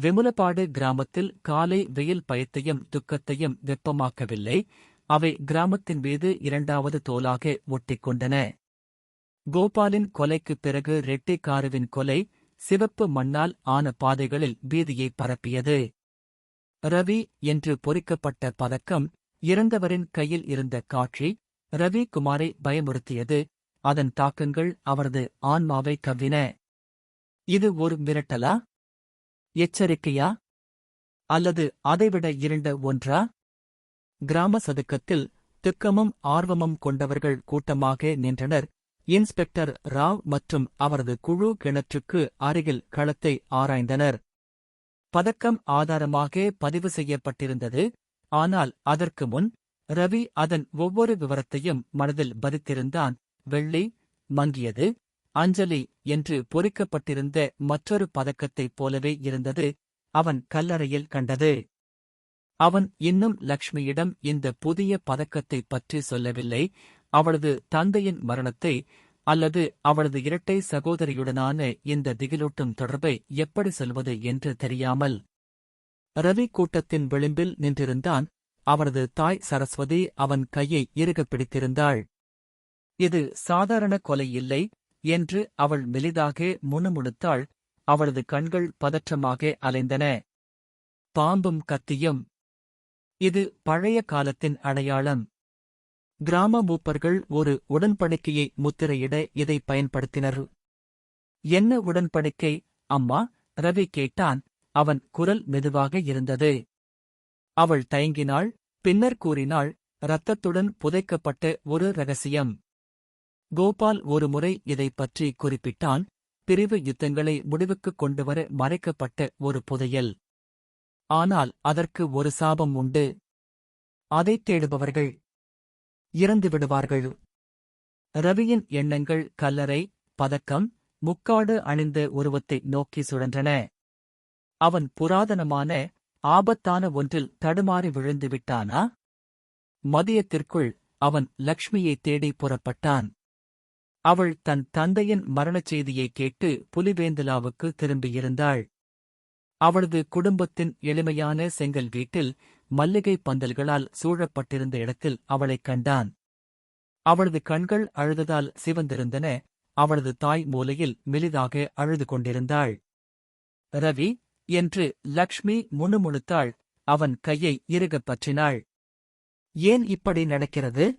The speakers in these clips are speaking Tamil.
விமுலபாடு கிராமத்தில் காலை வெயில் பயத்தையும் துக்கத்தையும் வெப்பமாக்கவில்லை. அவை கிராமத்தின் மீது இரண்டாவது தோலாக ஒட்டிக்கொண்டன. கோபாலின் கொலைக்குப் பிறகு ரெட்டிக்காருவின் கொலை சிவப்பு மண்ணால் ஆன பாதைகளில் பீதியை பரப்பியது. ரவி என்று பொறிக்கப்பட்ட பதக்கம் இறந்தவரின் கையில் இருந்த காட்சி ரவி குமாரை பயமுறுத்தியது. அதன் தாக்கங்கள் அவரது ஆன்மாவை கவ்வின. இது ஒரு மிரட்டலா? எச்சரிக்கையா? அல்லது அதைவிட இருண்ட ஒன்றா? கிராம சதுக்கத்தில் துக்கமும் ஆர்வமும் கொண்டவர்கள் கூட்டமாக நின்றனர். இன்ஸ்பெக்டர் ராவ் மற்றும் அவரது குழு கிணற்றுக்கு அருகில் களத்தை ஆராய்ந்தனர். பதக்கம் ஆதாரமாக பதிவு செய்யப்பட்டிருந்தது. ஆனால் அதற்கு முன் ரவி அதன் ஒவ்வொரு விவரத்தையும் மனதில் பதித்திருந்தான். வெள்ளி மங்கியது அஞ்சலி என்று பொறிக்கப்பட்டிருந்த மற்றொரு பதக்கத்தைப் போலவே இருந்தது அவன் கல்லறையில் கண்டது. அவன் இன்னும் லக்ஷ்மியிடம் இந்த புதிய பதக்கத்தைப் பற்றி சொல்லவில்லை. அவளது தந்தையின் மரணத்தை அல்லது அவளது இரட்டை சகோதரியுடனான இந்த திகிலூட்டும் தொடர்பை எப்படி சொல்வது என்று தெரியாமல் ரவி கூட்டத்தின் விளிம்பில் நின்றிருந்தான். அவரது தாய் சரஸ்வதி அவன் கையை இறுகப் பிடித்திருந்தாள். இது சாதாரண கொலை இல்லை. என்று அவள் மெலிதாக முணுமுணுத்தாள். அவளது கண்கள் பதற்றமாக அலைந்தன. பாம்பும் கத்தியும். இது பழைய காலத்தின் அடையாளம். கிராம மூப்பர்கள் ஒரு உடன்படிக்கையை முத்திரையிட இதை பயன்படுத்தினர். என்ன உடன்படிக்கை? அம்மா ரவி கேட்டான். அவன் குரல் மெதுவாக இருந்தது. அவள் தயங்கினாள். பின்னர் கூறினாள் இரத்தத்துடன் புதைக்கப்பட்ட ஒரு ரகசியம். கோபால் ஒருமுறை இதைப் பற்றி குறிப்பிட்டான். பிரிவு யுத்தங்களை முடிவுக்குக் கொண்டுவர மறைக்கப்பட்ட ஒரு புதையல். ஆனால் அதற்கு ஒரு சாபம் உண்டு. அதைத் தேடுபவர்கள் இறந்து விடுவார்கள். ரவியின் எண்ணங்கள் கல்லறை பதக்கம் முக்காடு அணிந்த உருவத்தை நோக்கி சுழன்றன. அவன் புராதனமான ஆபத்தான ஒன்றில் தடுமாறி விழுந்து விட்டானா? மதியத்திற்குள் அவன் லக்ஷ்மியைத் தேடி புறப்பட்டான். அவள் தன் தந்தையின் மரணச் செய்தியைக் கேட்டு புலிவேந்தலாவுக்கு திரும்பியிருந்தாள். அவளது குடும்பத்தின் எளிமையான செங்கல் வீட்டில் மல்லிகை பந்தல்களால் சூழப்பட்டிருந்த இடத்தில் அவளைக் கண்டான். அவளது கண்கள் அழுததால் சிவந்திருந்தன அவளது தாய் மூலையில் மெலிதாக அழுது கொண்டிருந்தாள். ரவி என்று லக்ஷ்மி முணுமுணுத்தாள் அவன் கையை இறுகப் பற்றினாள். ஏன் இப்படி நடக்கிறது?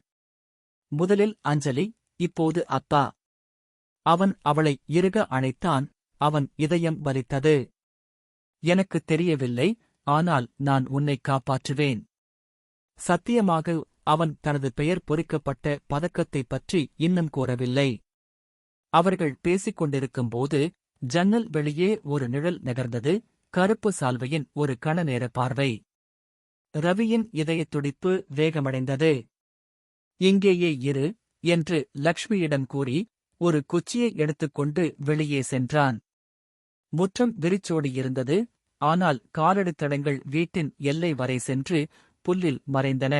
முதலில் அஞ்சலி இப்போது அப்பா. அவன் அவளை இறுக அணைத்தான் அவன் இதயம் வலித்தது. எனக்கு தெரியவில்லை ஆனால் நான் உன்னை காப்பாற்றுவேன். சத்தியமாக அவன் தனது பெயர் பொறிக்கப்பட்ட பதக்கத்தைப் பற்றி இன்னும் கூறவில்லை. அவர்கள் பேசிக் கொண்டிருக்கும்போது ஜன்னல் வெளியே ஒரு நிழல் நகர்ந்தது கருப்பு சால்வையின் ஒரு கணநேர பார்வை. ரவியின் இதயத் துடிப்பு வேகமடைந்தது. இங்கேயே இரு என்று லக்ஷ்மியிடம் கூறி ஒரு குச்சியை எடுத்துக்கொண்டு வெளியே சென்றான். முற்றம் விரிச்சோடியிருந்தது ஆனால் காலடித்தடங்கள் வீட்டின் எல்லை வரை சென்று புல்லில் மறைந்தன.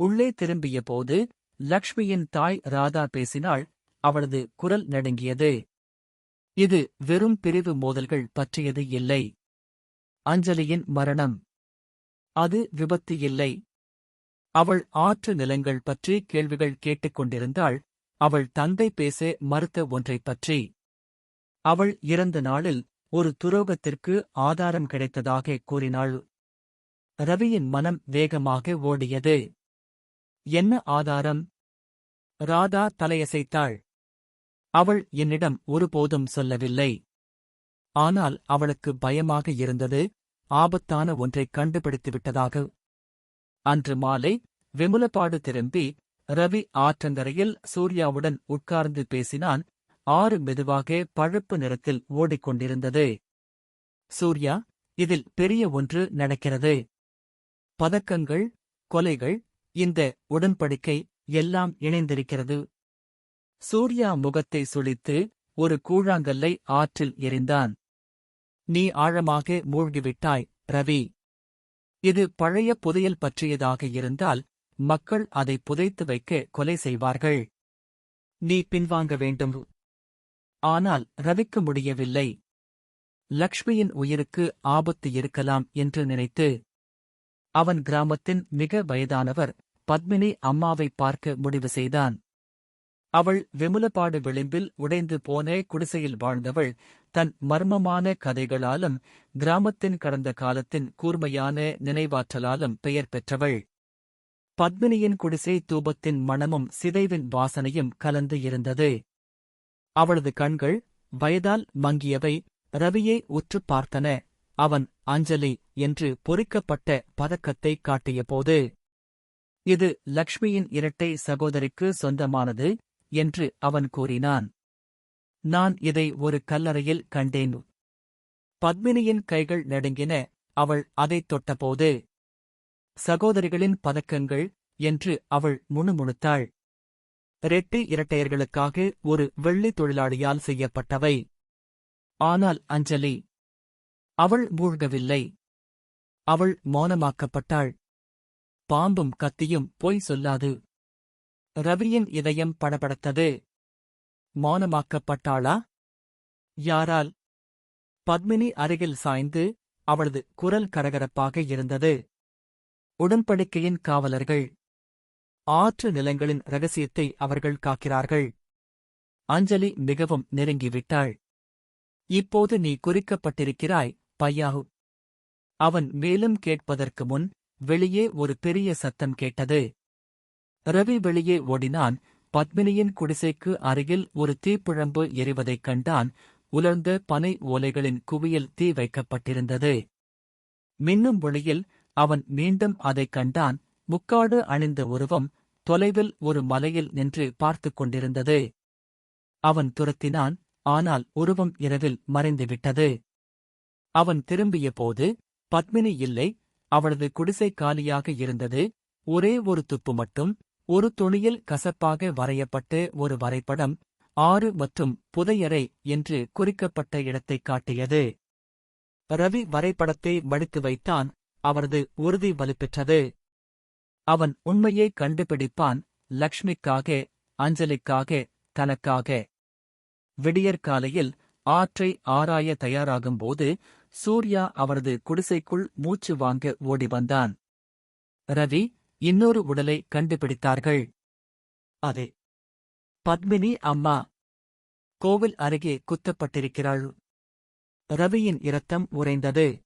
உள்ளே திரும்பிய போது லக்ஷ்மியின் தாய் ராதா பேசினாள். அவளது குரல் நடுங்கியது. இது வெறும் பிரிவு மோதல்கள் பற்றியது இல்லை. அஞ்சலியின் மரணம். அது விபத்து இல்லை. அவள் ஆற்று நிலங்கள் பற்றி கேள்விகள் கேட்டுக்கொண்டிருந்தாள். அவள் தந்தை பேச மறுத்த ஒன்றைப் பற்றி. அவள் இறந்த நாளில் ஒரு துரோகத்திற்கு ஆதாரம் கிடைத்ததாக கூறினாள். ரவியின் மனம் வேகமாக ஓடியது. என்ன ஆதாரம்? ராதா தலையசைத்தாள். அவள் என்னிடம் ஒருபோதும் சொல்லவில்லை. ஆனால் அவளுக்கு பயமாக இருந்தது. ஆபத்தான ஒன்றைக் கண்டுபிடித்துவிட்டதாக. அன்று மாலை விமுலப்பாடு திரும்பி ரவி ஆற்றங்கரையில் சூர்யாவுடன் உட்கார்ந்து பேசினான். ஆறு மெதுவாக பழுப்பு நிறத்தில் ஓடிக்கொண்டிருந்தது. சூர்யா இதில் பெரிய ஒன்று நடக்கிறது. பதக்கங்கள் கொலைகள் இந்த உடன்படிக்கை எல்லாம் இணைந்திருக்கிறது. சூர்யா முகத்தை சுழித்து ஒரு கூழாங்கல்லை ஆற்றில் எறிந்தான் நீ ஆழமாக மூழ்கிவிட்டாய் ரவி. இது பழைய புதையல் பற்றியதாக இருந்தால் மக்கள் அதை புதைத்து வைக்க கொலை செய்வார்கள். நீ பின்வாங்க வேண்டும். ஆனால் ரவிக்கு முடியவில்லை. லக்ஷ்மியின் உயிருக்கு ஆபத்து இருக்கலாம் என்று நினைத்து அவன் கிராமத்தின் மிக வயதானவர் பத்மினி அம்மாவை பார்க்க முடிவு செய்தான். அவள் விமுலப்பாடு விளிம்பில் உடைந்து போன குடிசையில் வாழ்ந்தவள் தன் மர்மமான கதைகளாலும் கிராமத்தின் கடந்த காலத்தின் கூர்மையான நினைவாற்றலாலும் பெயர் பெற்றவள். பத்மினியின் குடிசை தூபத்தின் மணமும் சிதைவின் வாசனையும் கலந்து இருந்தது. அவளது கண்கள் வயதால் மங்கியவை ரவியை உற்றுப் பார்த்தன. அவன் அஞ்சலி என்று பொறிக்கப்பட்ட பதக்கத்தை காட்டியபோது இது லக்ஷ்மியின் இரட்டை சகோதரிக்கு சொந்தமானது என்று அவன் கூறினான். நான் இதை ஒரு கல்லறையில் கண்டேன். பத்மினியின் கைகள் நடுங்கின. அவள் அதைத் தொட்டபோது சகோதரிகளின் பதக்கங்கள் என்று அவள் முணுமுணுத்தாள். ரெட்டி இரட்டையர்களுக்காக ஒரு வெள்ளி தொழிலாளியால் செய்யப்பட்டவை. ஆனால் அஞ்சலி அவள் மூழ்கவில்லை. அவள் மௌனமாக்கப்பட்டாள். பாம்பும் கத்தியும் பொய் சொல்லாது. ரவியின் இதயம் படபடத்தது. மௌனமாக்கப்பட்டாளா? யாரால்? பத்மினி அருகில் சாய்ந்து அவளது குரல் கரகரப்பாக இருந்தது. உடன்படிக்கையின் காவலர்கள். ஆற்று நிலங்களின் ரகசியத்தை அவர்கள் காக்கிறார்கள். அஞ்சலி மிகவும் நெருங்கிவிட்டாள். இப்போது நீ குறிக்கப்பட்டிருக்கிறாய் பையாஹு அவன் மேலும் கேட்பதற்கு முன் வெளியே ஒரு பெரிய சத்தம் கேட்டது. ரவி வெளியே ஓடினான். பத்மினியின் குடிசைக்கு அருகில் ஒரு தீப்பிழம்பு எரிவதைக் கண்டான். உலர்ந்த பனை ஓலைகளின் குவியல் தீ வைக்கப்பட்டிருந்தது. மின்னும் ஒளியில் அவன் மீண்டும் அதைக் கண்டான். முக்காடு அணிந்த உருவம் தொலைவில் ஒரு மலையில் நின்று பார்த்துக் கொண்டிருந்தது. அவன் துரத்தினான் ஆனால் உருவம் இரவில் மறைந்துவிட்டது அவன் திரும்பிய போது பத்மினி இல்லை அவளது குடிசை காலியாக இருந்தது. ஒரே ஒரு துப்பு மட்டும் ஒரு துணியில் கசப்பாக வரையப்பட்டு ஒரு வரைபடம் ஆறு மற்றும் புதையறை என்று குறிக்கப்பட்ட இடத்தைக் காட்டியது. ரவி வரைபடத்தை மடித்து வைத்தான். அவரது உறுதி வலுப்பெற்றது. அவன் உண்மையை கண்டுபிடிப்பான் லக்ஷ்மிக்காக அஞ்சலிக்காக தனக்காக. விடியற்காலையில் ஆற்றை ஆராய தயாராகும்போது சூர்யா அவரது குடிசைக்குள் மூச்சு வாங்க ஓடி வந்தான். ரவி இன்னொரு உடலை கண்டுபிடித்தார்கள். அதே பத்மினி அம்மா. கோவில் அருகே குத்தப்பட்டிருக்கிறாள். ரவியின் இரத்தம் உறைந்தது.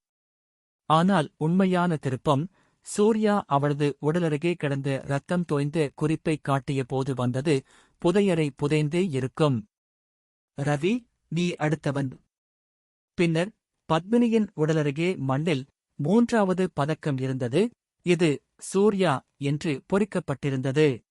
ஆனால் உண்மையான திருப்பம் சூர்யா அவளது உடலருகே கிடந்த ரத்தம் தோய்ந்த குறிப்பைக் காட்டிய போது வந்தது புதையரை புதைந்தே இருக்கும். ரவி நீ அடுத்தவன். பின்னர் பத்மினியின் உடலருகே மண்ணில் மூன்றாவது பதக்கம் இருந்தது இது சூர்யா என்று பொறிக்கப்பட்டிருந்தது.